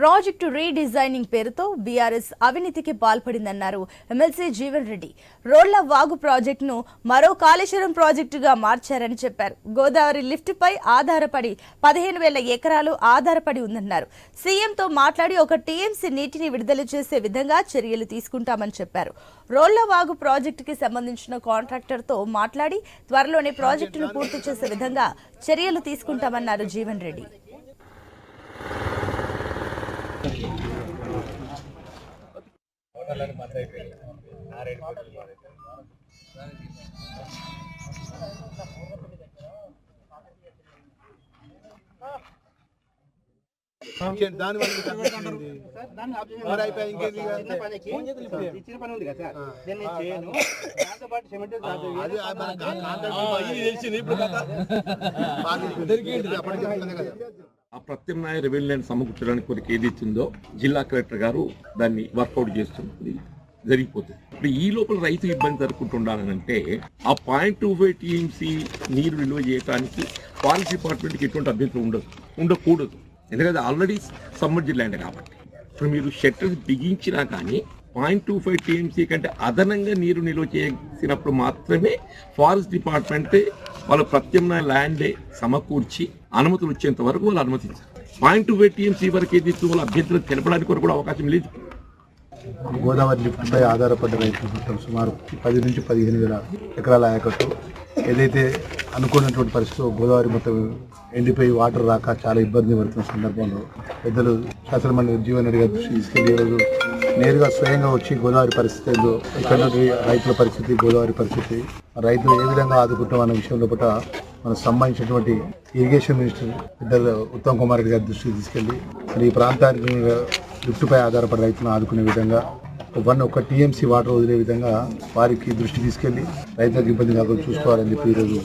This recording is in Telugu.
ప్రాజెక్టు రీడిజైనింగ్ పేరుతో బీఆర్ఎస్ అవినీతికి పాల్పడిందన్నారు ఎమ్మెల్సీ జీవన్ రెడ్డి. రోళ్ళ వాగు ప్రాజెక్టును మరో కాళేశ్వరం ప్రాజెక్టుగా మార్చారని చెప్పారు. గోదావరి లిఫ్ట్పై ఆధారపడి పదిహేను వేల ఎకరాలు ఆధారపడి ఉందన్నారు. సీఎంతో మాట్లాడి ఒక టీఎంసీ నీటిని విడుదల చేసే విధంగా చర్యలు తీసుకుంటామని చెప్పారు. రోళ్ళ వాగు ప్రాజెక్టుకి సంబంధించిన కాంట్రాక్టర్తో మాట్లాడి త్వరలోనే ప్రాజెక్టును పూర్తి చేసే విధంగా చర్యలు తీసుకుంటామన్నారు జీవన్ రెడ్డి. ఇంకేంటి? దాని వల్ల మీకు అనిపిస్తుంది? మరి అయిపోయి ఇంకేంది ఇక? ఇచ్చిన పని ఉంది కదా సార్ నేను నేను చేయను దాంతో పాటు సిమెంట్ అది ఆ ప్రత్యామ్నాయ రెవెన్యూ సమకూర్చడానికి కొరకు ఏది ఇచ్చిందో జిల్లా కలెక్టర్ గారు దాన్ని వర్కౌట్ చేస్తుంది జరిగిపోతుంది. ఇప్పుడు ఈ లోపల రైతు ఇబ్బంది జరుపుకుంటుండాలంటే ఆ పాయింట్ టూ ఫైవ్ టీఎంసీ నీరు నిల్వ చేయడానికి ఫారెస్ట్ డిపార్ట్మెంట్కి ఎటువంటి అభ్యంతరం ఉండదు ఉండకూడదు. ఎందుకంటే ఆల్రెడీ సమ్మర్జీ ల్యాండ్ కాబట్టి. ఇప్పుడు మీరు షట్టర్ బిగించినా కానీ పాయింట్ టూ ఫైవ్ టీఎంసీ కంటే అదనంగా నీరు నిల్వ చేసినప్పుడు మాత్రమే ఫారెస్ట్ డిపార్ట్మెంట్ వాళ్ళ ప్రత్యామ్నాయ ల్యాండ్ సమకూర్చి అనుమతులు వచ్చేంత వరకు వాళ్ళు అనుమతించారు. పాయింట్ టూ ఫైవ్ టీఎంసీ వరకు ఏది వాళ్ళ అభ్యర్థులు తెలపడానికి కొరకు కూడా అవకాశం లేదు గోదావరి లిఫ్ట్పై ఆధారపడ్డ రైతుల మొత్తం సుమారు పది నుంచి పదిహేను వేల ఎకరాల ఆయకట్టు. ఏదైతే అనుకున్నటువంటి పరిస్థితిలో గోదావరి మొత్తం ఎండిపోయి వాటర్ రాక చాలా ఇబ్బంది పడుతున్న సందర్భంలో పెద్దలు శాసనమండలి జీవన్ రెడ్డి గారి తీసుకెళ్ళి ఈరోజు నేరుగా స్వయంగా వచ్చి గోదావరి పరిస్థితి ఇక్కడ రైతుల పరిస్థితి గోదావరి పరిస్థితి రైతులు ఏ విధంగా ఆదుకుంటాం అన్న విషయంలో పట్ల మనకు సంబంధించినటువంటి ఇరిగేషన్ మినిస్టర్ ఇద్దరు ఉత్తమ్ కుమార్ రెడ్డి గారి దృష్టికి తీసుకెళ్ళి మరి ఈ ప్రాంతానికి లిఫ్ట్పై ఆధారపడి రైతులను ఆదుకునే విధంగా వన్ ఒక టీఎంసీ వాటర్ వదిలే విధంగా వారికి దృష్టి తీసుకెళ్ళి రైతులకు ఇబ్బంది కాకుండా చూసుకోవాలని చెప్పి ఈరోజు